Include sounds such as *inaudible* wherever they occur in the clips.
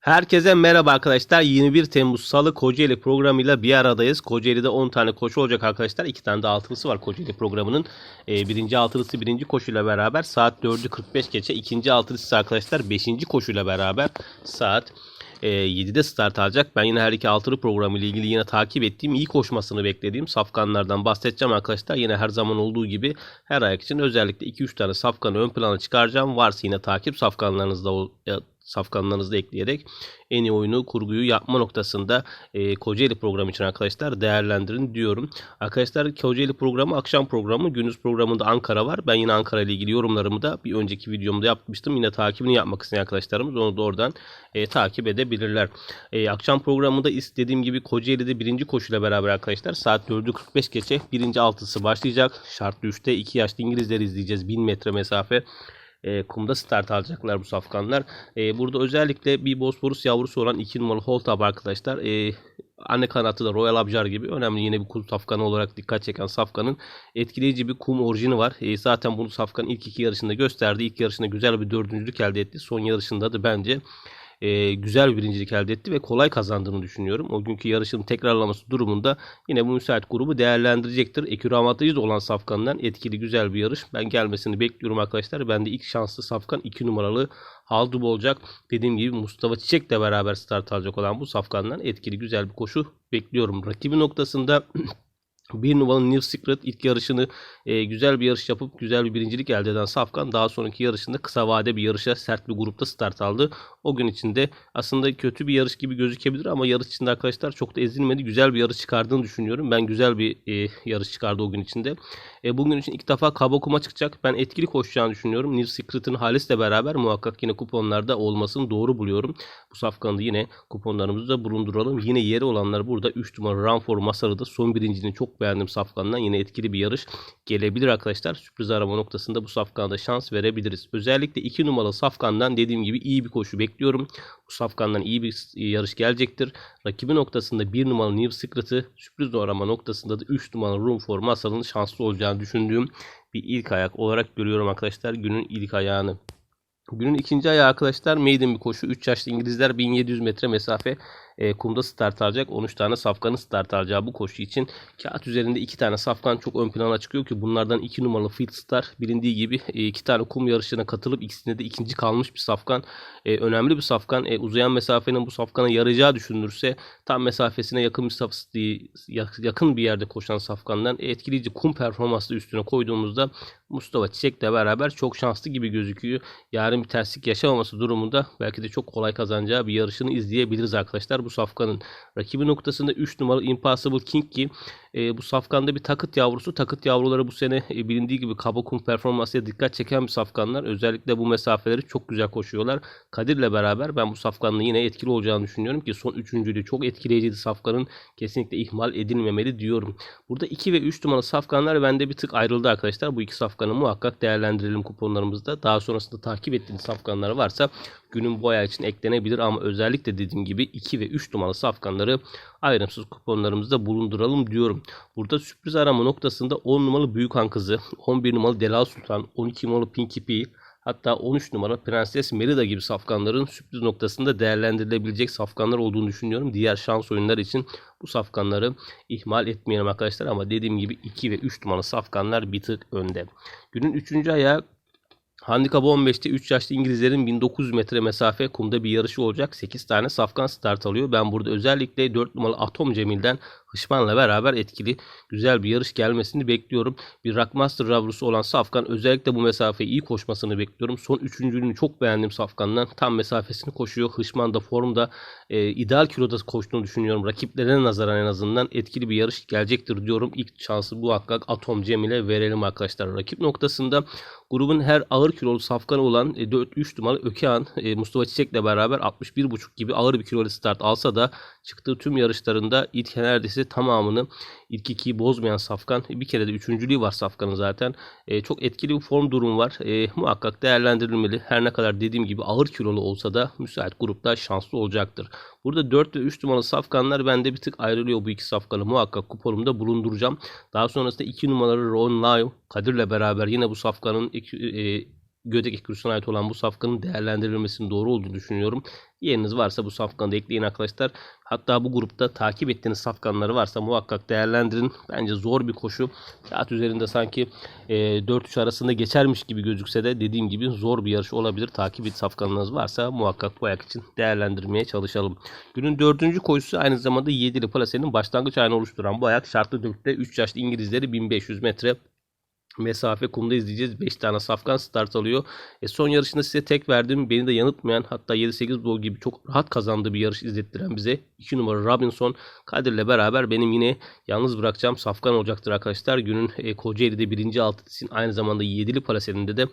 Herkese merhaba arkadaşlar. 21 Temmuz Salı Kocaeli programıyla bir aradayız. Kocaeli'de 10 tane koşu olacak arkadaşlar. 2 tane de altılısı var Kocaeli programının. Ee, birinci altılısı birinci koşuyla beraber saat 4'ü 45 geçe. ikinci altılısı arkadaşlar 5. koşuyla beraber saat e, 7'de start alacak. Ben yine her iki altılı programı ilgili yine takip ettiğim, iyi koşmasını beklediğim safkanlardan bahsedeceğim arkadaşlar. Yine her zaman olduğu gibi her ayak için özellikle 2-3 tane safkanı ön plana çıkaracağım. Varsa yine takip safkanlarınızda ya- safkanlarınızı ekleyerek en iyi oyunu kurguyu yapma noktasında e, Kocaeli programı için arkadaşlar değerlendirin diyorum. Arkadaşlar Kocaeli programı akşam programı gündüz programında Ankara var. Ben yine Ankara ile ilgili yorumlarımı da bir önceki videomda yapmıştım. Yine takibini yapmak isteyen arkadaşlarımız onu da oradan e, takip edebilirler. E, akşam programında istediğim gibi Kocaeli'de birinci koşuyla beraber arkadaşlar saat 4'ü 45 geçe birinci altısı başlayacak. Şartlı 3'te 2 yaşlı İngilizleri izleyeceğiz. 1000 metre mesafe e, kumda start alacaklar bu safkanlar. E, burada özellikle bir Bosporus yavrusu olan 2 numaralı Holtab arkadaşlar. E, anne kanatı da Royal Abjar gibi önemli yine bir kum safkanı olarak dikkat çeken safkanın etkileyici bir kum orijini var. E, zaten bunu safkan ilk iki yarışında gösterdi. İlk yarışında güzel bir dördüncülük elde etti. Son yarışında da bence e, güzel bir birincilik elde etti ve kolay kazandığını düşünüyorum. O günkü yarışın tekrarlaması durumunda yine bu müsait grubu değerlendirecektir. Ekür avantajı olan Safkan'dan etkili güzel bir yarış. Ben gelmesini bekliyorum arkadaşlar. Ben de ilk şanslı Safkan 2 numaralı Haldub olacak. Dediğim gibi Mustafa Çiçek'le beraber start alacak olan bu Safkan'dan etkili güzel bir koşu bekliyorum. Rakibi noktasında *clears throat* bir numaralı New Secret ilk yarışını e, güzel bir yarış yapıp güzel bir birincilik elde eden Safkan daha sonraki yarışında kısa vade bir yarışa sert bir grupta start aldı. O gün içinde aslında kötü bir yarış gibi gözükebilir ama yarış içinde arkadaşlar çok da ezilmedi. Güzel bir yarış çıkardığını düşünüyorum. Ben güzel bir e, yarış çıkardı o gün içinde. E, bugün için ilk defa kaba kuma çıkacak. Ben etkili koşacağını düşünüyorum. New Secret'ın Halis'le beraber muhakkak yine kuponlarda olmasını doğru buluyorum. Bu safkanı yine kuponlarımızı da bulunduralım. Yine yeri olanlar burada 3 numara Run for Masar'ı da son birinciliğini çok beğendim safkandan. Yine etkili bir yarış gelebilir arkadaşlar. Sürpriz arama noktasında bu safkana şans verebiliriz. Özellikle 2 numaralı safkandan dediğim gibi iyi bir koşu bekliyorum. Bu safkandan iyi bir yarış gelecektir. Rakibi noktasında 1 numaralı New Secret'ı sürpriz arama noktasında da 3 numaralı Room for Masar'ın şanslı olacağını düşündüğüm bir ilk ayak olarak görüyorum arkadaşlar günün ilk ayağını. Günün ikinci ayağı arkadaşlar maiden bir koşu. 3 yaşlı İngilizler 1700 metre mesafe e, kumda start alacak. 13 tane safkanın start alacağı bu koşu için kağıt üzerinde 2 tane safkan çok ön plana çıkıyor ki bunlardan 2 numaralı Field Star bilindiği gibi 2 tane kum yarışına katılıp ikisinde de ikinci kalmış bir safkan. E, önemli bir safkan. E, uzayan mesafenin bu safkana yarayacağı düşünülürse tam mesafesine yakın bir saf- yakın bir yerde koşan safkandan etkileyici kum performansı üstüne koyduğumuzda Mustafa Çiçek'le beraber çok şanslı gibi gözüküyor. Yarın bir terslik yaşamaması durumunda belki de çok kolay kazanacağı bir yarışını izleyebiliriz arkadaşlar. Bu safkanın rakibi noktasında 3 numaralı Impossible King ki e, bu safkanda bir takıt yavrusu. Takıt yavruları bu sene e, bilindiği gibi kaba kum performansıya dikkat çeken bir safkanlar. Özellikle bu mesafeleri çok güzel koşuyorlar. Kadir'le beraber ben bu safkanın yine etkili olacağını düşünüyorum ki son üçüncülüğü çok etkileyiciydi safkanın. Kesinlikle ihmal edilmemeli diyorum. Burada 2 ve 3 numaralı safkanlar bende bir tık ayrıldı arkadaşlar. Bu iki safkanı muhakkak değerlendirelim kuponlarımızda. Daha sonrasında takip ettiğiniz safkanlar varsa günün bu ayağı için eklenebilir ama özellikle dediğim gibi 2 ve 3 numaralı safkanları ayrımsız kuponlarımızda bulunduralım diyorum. Burada sürpriz arama noktasında 10 numaralı Büyük Han Kızı, 11 numaralı Delal Sultan, 12 numaralı Pinky Pie, hatta 13 numara Prenses Merida gibi safkanların sürpriz noktasında değerlendirilebilecek safkanlar olduğunu düşünüyorum. Diğer şans oyunları için bu safkanları ihmal etmeyelim arkadaşlar ama dediğim gibi 2 ve 3 numaralı safkanlar bir tık önde. Günün 3. ayağı Handikap 15'te 3 yaşlı İngilizlerin 1900 metre mesafe kumda bir yarışı olacak. 8 tane safkan start alıyor. Ben burada özellikle 4 numaralı Atom Cemil'den Hışman'la beraber etkili güzel bir yarış gelmesini bekliyorum. Bir Rockmaster yavrusu olan Safkan özellikle bu mesafeyi iyi koşmasını bekliyorum. Son üçüncülüğünü çok beğendim Safkan'dan. Tam mesafesini koşuyor. Hışman da formda e, ideal kiloda koştuğunu düşünüyorum. Rakiplerine nazaran en azından etkili bir yarış gelecektir diyorum. İlk şansı muhakkak Atom Cemil'e verelim arkadaşlar. Rakip noktasında grubun her ağır kilolu safkanı olan e, 4-3 numaralı Ökehan e, Mustafa Çiçek'le beraber 61,5 gibi ağır bir kilolu start alsa da çıktığı tüm yarışlarında ilk neredeyse tamamını ilk ikiyi bozmayan Safkan bir kere de üçüncülüğü var Safkan'ın zaten. E, çok etkili bir form durumu var. E, muhakkak değerlendirilmeli. Her ne kadar dediğim gibi ağır kilolu olsa da müsait grupta şanslı olacaktır. Burada 4 ve 3 numaralı safkanlar bende bir tık ayrılıyor bu iki safkanı. Muhakkak kuponumda bulunduracağım. Daha sonrasında 2 numaralı Ron Lyle Kadir'le beraber yine bu safkanın iki, e, Gödek Ekürüsü'ne ait olan bu safkanın değerlendirilmesinin doğru olduğunu düşünüyorum. Yeriniz varsa bu safkanı da ekleyin arkadaşlar. Hatta bu grupta takip ettiğiniz safkanları varsa muhakkak değerlendirin. Bence zor bir koşu. Kağıt üzerinde sanki e, 4-3 arasında geçermiş gibi gözükse de dediğim gibi zor bir yarış olabilir. Takip et safkanınız varsa muhakkak bu ayak için değerlendirmeye çalışalım. Günün dördüncü koşusu aynı zamanda 7'li plasenin başlangıç ayını oluşturan bu ayak şartlı dörtte 3 yaşlı İngilizleri 1500 metre mesafe kumda izleyeceğiz. 5 tane safkan start alıyor. E son yarışında size tek verdiğim beni de yanıltmayan hatta 7-8 bol gibi çok rahat kazandığı bir yarış izlettiren bize 2 numara Robinson Kadir'le beraber benim yine yalnız bırakacağım safkan olacaktır arkadaşlar. Günün e, Kocaeli'de 1. altı aynı zamanda 7'li palaserinde de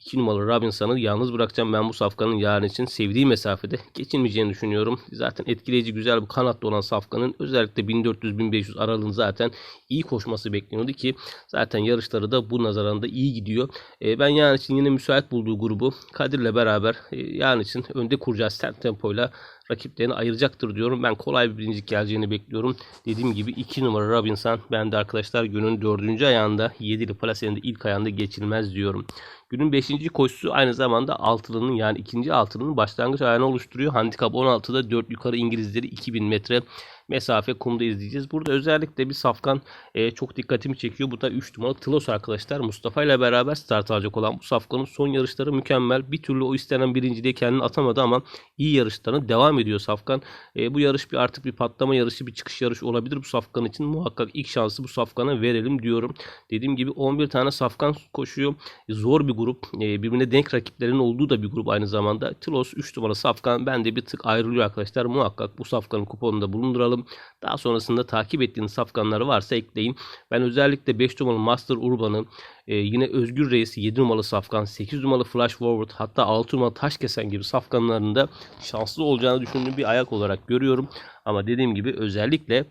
2 numaralı Robinson'ı yalnız bırakacağım. Ben bu safkanın yarın için sevdiği mesafede geçilmeyeceğini düşünüyorum. Zaten etkileyici güzel bir kanatlı olan safkanın özellikle 1400-1500 aralığın zaten iyi koşması bekleniyordu ki zaten yarışları da bu nazarında iyi gidiyor. E, ben yarın için yine müsait bulduğu grubu Kadir'le beraber e, yarın için önde kuracağı sert tempoyla rakiplerini ayıracaktır diyorum. Ben kolay bir birincilik geleceğini bekliyorum. Dediğim gibi 2 numara Robinson ben de arkadaşlar günün 4. ayağında 7'li plasenin de ilk ayağında geçilmez diyorum. Günün 5. koşusu aynı zamanda altılının yani ikinci altılının başlangıç ayağını oluşturuyor. Handikap 16'da 4 yukarı İngilizleri 2000 metre mesafe kumda izleyeceğiz. Burada özellikle bir safkan e, çok dikkatimi çekiyor. Bu da 3 numaralı Tlos arkadaşlar. Mustafa ile beraber start alacak olan bu safkanın son yarışları mükemmel. Bir türlü o istenen birinciliğe kendini atamadı ama iyi yarışlarına devam ediyor safkan. E, bu yarış bir artık bir patlama yarışı, bir çıkış yarışı olabilir bu safkan için. Muhakkak ilk şansı bu safkana verelim diyorum. Dediğim gibi 11 tane safkan koşuyor. E, zor bir grup. E, birbirine denk rakiplerin olduğu da bir grup aynı zamanda. Tlos 3 numara safkan bende bir tık ayrılıyor arkadaşlar. Muhakkak bu safkanın kuponunda bulunduralım. Daha sonrasında takip ettiğiniz safkanları varsa ekleyin. Ben özellikle 5 numaralı Master Urban'ı e, yine Özgür Reis 7 numaralı safkan, 8 numaralı Flash Forward hatta 6 numaralı Taş Kesen gibi safkanlarında şanslı olacağını düşündüğüm bir ayak olarak görüyorum. Ama dediğim gibi özellikle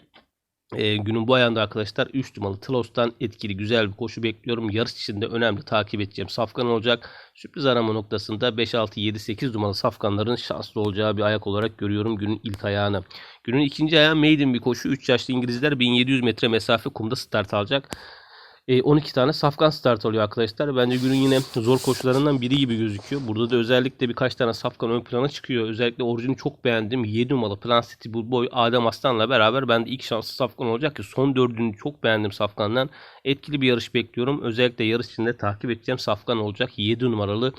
e, günün bu ayağında arkadaşlar 3 numaralı Tlos'tan etkili güzel bir koşu bekliyorum. Yarış içinde önemli takip edeceğim safkan olacak. Sürpriz arama noktasında 5, 6, 7, 8 numaralı safkanların şanslı olacağı bir ayak olarak görüyorum günün ilk ayağını. Günün ikinci ayağı maiden bir koşu. 3 yaşlı İngilizler 1700 metre mesafe kumda start alacak. 12 e, tane safkan start alıyor arkadaşlar. Bence günün yine zor koşularından biri gibi gözüküyor. Burada da özellikle birkaç tane safkan ön plana çıkıyor. Özellikle orijini çok beğendim. 7 numaralı Plan City Boy Adem Aslan'la beraber ben de ilk şanslı safkan olacak ki son dördünü çok beğendim safkandan. Etkili bir yarış bekliyorum. Özellikle yarış içinde takip edeceğim safkan olacak. 7 numaralı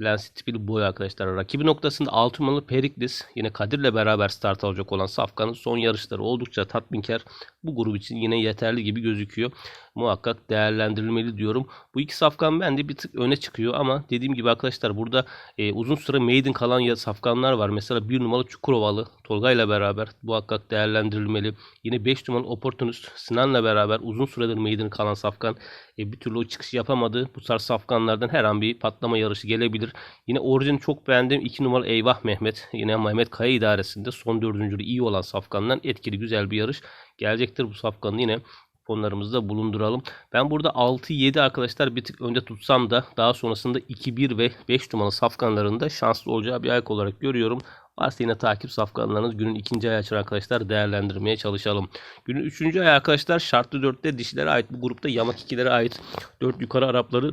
Lens tipili boy arkadaşlar. Rakibi noktasında 6 numaralı Periklis yine Kadir'le beraber start alacak olan Safkan'ın son yarışları oldukça tatminkar. Bu grup için yine yeterli gibi gözüküyor. Muhakkak değerlendirilmeli diyorum. Bu iki safkan bende bir tık öne çıkıyor ama dediğim gibi arkadaşlar burada e, uzun süre maiden kalan ya safkanlar var. Mesela 1 numaralı Çukurovalı Tolga ile beraber muhakkak değerlendirilmeli. Yine 5 numaralı Opportunist Sinan'la beraber uzun süredir maiden kalan safkan e, bir türlü o çıkışı yapamadı. Bu tarz safkanlardan her an bir patlama yarışı gelebilir. Yine orijini çok beğendim. 2 numaralı Eyvah Mehmet. Yine Mehmet Kaya idaresinde son dördüncülü iyi olan safkandan etkili güzel bir yarış gelecektir. Bu safkanın yine kuponlarımızda bulunduralım. Ben burada 6-7 arkadaşlar bir tık önde tutsam da daha sonrasında 2-1 ve 5 numaralı safkanlarında şanslı olacağı bir ayak olarak görüyorum. Varsa yine takip safkanlarınız günün ikinci ayağı için arkadaşlar değerlendirmeye çalışalım. Günün üçüncü ayağı arkadaşlar şartlı dörtte dişlere ait bu grupta yamak ikilere ait 4 yukarı Arapları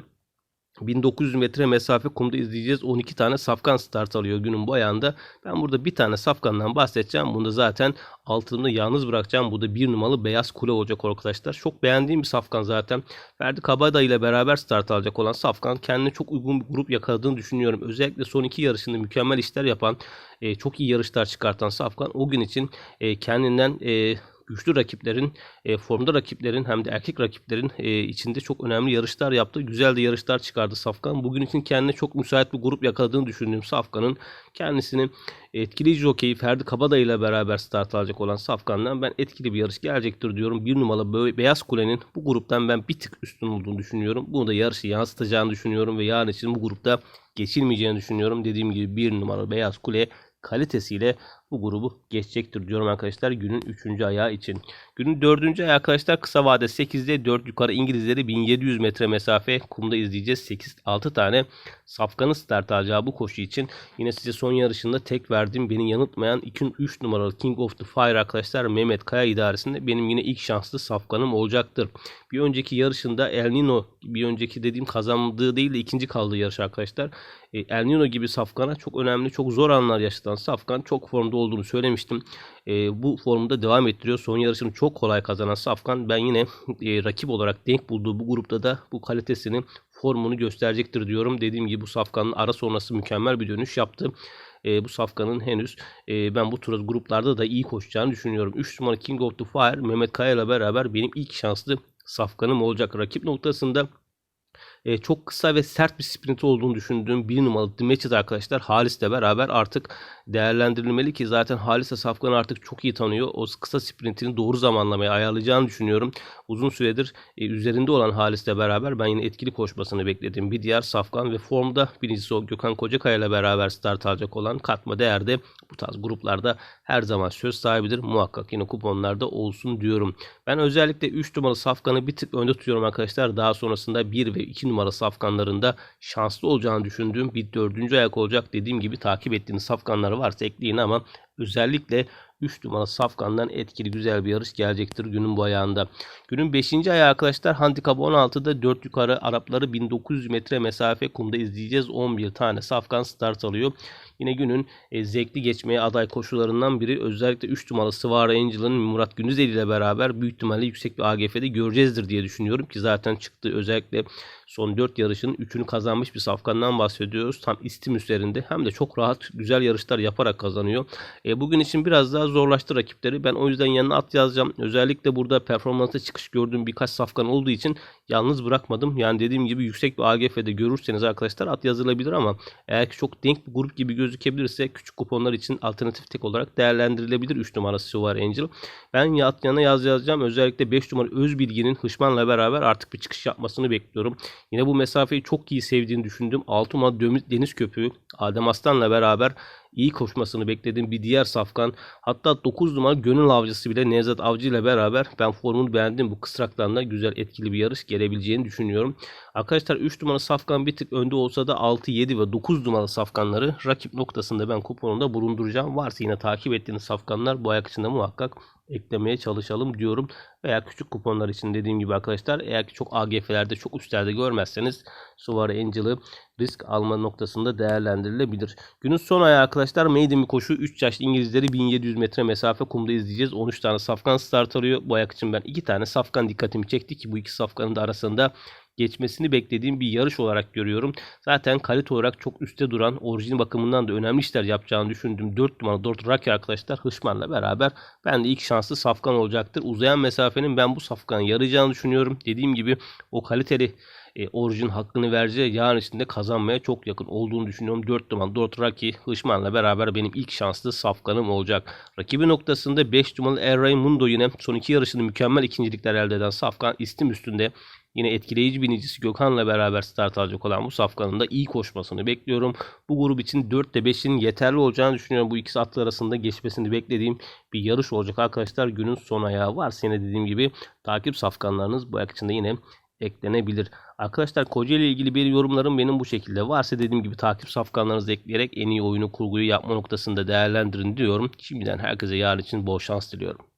1900 metre mesafe kumda izleyeceğiz. 12 tane safkan start alıyor günün bu ayağında. Ben burada bir tane safkandan bahsedeceğim. Bunu da zaten altını yalnız bırakacağım. Bu da bir numaralı beyaz kule olacak arkadaşlar. Çok beğendiğim bir safkan zaten. Ferdi Kabada ile beraber start alacak olan safkan kendine çok uygun bir grup yakaladığını düşünüyorum. Özellikle son iki yarışında mükemmel işler yapan, e, çok iyi yarışlar çıkartan safkan o gün için e, kendinden e, güçlü rakiplerin, e, formda rakiplerin hem de erkek rakiplerin e, içinde çok önemli yarışlar yaptı. Güzel de yarışlar çıkardı Safkan. Bugün için kendine çok müsait bir grup yakaladığını düşündüğüm Safkan'ın kendisini etkili jockey Ferdi Kabada ile beraber start alacak olan Safkan'dan ben etkili bir yarış gelecektir diyorum. Bir numaralı Beyaz Kule'nin bu gruptan ben bir tık üstün olduğunu düşünüyorum. Bunu da yarışı yansıtacağını düşünüyorum ve yarın için bu grupta geçilmeyeceğini düşünüyorum. Dediğim gibi bir numaralı Beyaz Kule kalitesiyle bu grubu geçecektir diyorum arkadaşlar günün 3. ayağı için. Günün 4. ayağı arkadaşlar kısa vade 8'de 4 yukarı İngilizleri 1700 metre mesafe kumda izleyeceğiz. 8 6 tane safkanı start alacağı bu koşu için yine size son yarışında tek verdiğim beni yanıltmayan 2 3 numaralı King of the Fire arkadaşlar Mehmet Kaya idaresinde benim yine ilk şanslı safkanım olacaktır. Bir önceki yarışında El Nino bir önceki dediğim kazandığı değil de ikinci kaldığı yarış arkadaşlar. E, El Nino gibi safkana çok önemli çok zor anlar yaşatan safkan çok formda olduğunu söylemiştim. E, bu formda devam ettiriyor. Son yarışını çok kolay kazanan safkan ben yine e, rakip olarak denk bulduğu bu grupta da bu kalitesini formunu gösterecektir diyorum. Dediğim gibi bu safkanın ara sonrası mükemmel bir dönüş yaptı. E, bu safkanın henüz e, ben bu tür gruplarda da iyi koşacağını düşünüyorum. 3 numara King of the Fire Mehmet Kaya ile beraber benim ilk şanslı safkanım olacak. Rakip noktasında e, çok kısa ve sert bir sprint olduğunu düşündüğüm bir numaralı Matches arkadaşlar Halis'le beraber artık değerlendirilmeli ki zaten Halis Safkan artık çok iyi tanıyor. O kısa sprintini doğru zamanlamaya ayarlayacağını düşünüyorum. Uzun süredir e, üzerinde olan Halis'le beraber ben yine etkili koşmasını beklediğim bir diğer Safkan ve formda birincisi o Gökhan Kocakaya ile beraber start alacak olan katma değerde bu tarz gruplarda her zaman söz sahibidir. Muhakkak yine kuponlarda olsun diyorum. Ben özellikle 3 numaralı Safkan'ı bir tık önde tutuyorum arkadaşlar. Daha sonrasında 1 ve 2 numara safkanlarında şanslı olacağını düşündüğüm bir dördüncü ayak olacak. Dediğim gibi takip ettiğiniz safkanlar varsa ekleyin ama özellikle 3 numara safkandan etkili güzel bir yarış gelecektir günün bu ayağında. Günün 5. ayağı arkadaşlar handikap 16'da 4 yukarı Arapları 1900 metre mesafe kumda izleyeceğiz. 11 tane safkan start alıyor. Yine günün e, zevkli geçmeye aday koşularından biri özellikle 3 numaralı Sıvar Angel'ın Murat Gündüzeli ile beraber büyük ihtimalle yüksek bir AGF'de göreceğizdir diye düşünüyorum ki zaten çıktı özellikle son 4 yarışın 3'ünü kazanmış bir safkandan bahsediyoruz. Tam istim üzerinde hem de çok rahat güzel yarışlar yaparak kazanıyor. E, bugün için biraz daha zorlaştı rakipleri. Ben o yüzden yanına at yazacağım. Özellikle burada performansa çıkış gördüğüm birkaç safkan olduğu için yalnız bırakmadım. Yani dediğim gibi yüksek bir AGF'de görürseniz arkadaşlar at yazılabilir ama eğer ki çok denk bir grup gibi gözükebilirse küçük kuponlar için alternatif tek olarak değerlendirilebilir 3 numarası var Angel. Ben yana yaz yazacağım. Özellikle 5 numara Özbilgi'nin Hışman'la beraber artık bir çıkış yapmasını bekliyorum. Yine bu mesafeyi çok iyi sevdiğini düşündüm. 6 numara Deniz Köpüğü Adem Aslan'la beraber iyi koşmasını beklediğim bir diğer safkan. Hatta 9 numara gönül avcısı bile Nevzat Avcı ile beraber ben formunu beğendim. Bu kısraktan da güzel etkili bir yarış gelebileceğini düşünüyorum. Arkadaşlar 3 numara safkan bir tık önde olsa da 6, 7 ve 9 numara safkanları rakip noktasında ben kuponumda bulunduracağım. Varsa yine takip ettiğiniz safkanlar bu ayak içinde muhakkak eklemeye çalışalım diyorum. Veya küçük kuponlar için dediğim gibi arkadaşlar eğer ki çok AGF'lerde çok üstlerde görmezseniz Suvari Angel'ı risk alma noktasında değerlendirilebilir. Günün son ayağı arkadaşlar maiden koşu 3 yaşlı İngilizleri 1700 metre mesafe kumda izleyeceğiz. 13 tane safkan start alıyor. Bu ayak için ben 2 tane safkan dikkatimi çekti ki bu iki safkanın da arasında geçmesini beklediğim bir yarış olarak görüyorum. Zaten kalite olarak çok üstte duran orijin bakımından da önemli işler yapacağını düşündüğüm 4 numaralı Dort Raki arkadaşlar Hışman'la beraber ben de ilk şanslı safkan olacaktır. Uzayan mesafenin ben bu safkanın yarayacağını düşünüyorum. Dediğim gibi o kaliteli e, orijin hakkını vereceği yarın içinde kazanmaya çok yakın olduğunu düşünüyorum. 4 numaralı Dort Raki Hışman'la beraber benim ilk şanslı safkanım olacak. Rakibi noktasında 5 numaralı El Raimundo yine son iki yarışını mükemmel ikincilikler elde eden safkan istim üstünde Yine etkileyici binicisi Gökhan'la beraber start alacak olan bu safkanın da iyi koşmasını bekliyorum. Bu grup için 4 ile 5'in yeterli olacağını düşünüyorum. Bu ikisi atlı arasında geçmesini beklediğim bir yarış olacak arkadaşlar. Günün son ayağı varsa yine dediğim gibi takip safkanlarınız bu ayak içinde yine eklenebilir. Arkadaşlar Kocaeli ile ilgili bir yorumlarım benim bu şekilde. Varsa dediğim gibi takip safkanlarınızı ekleyerek en iyi oyunu kurguyu yapma noktasında değerlendirin diyorum. Şimdiden herkese yarın için bol şans diliyorum.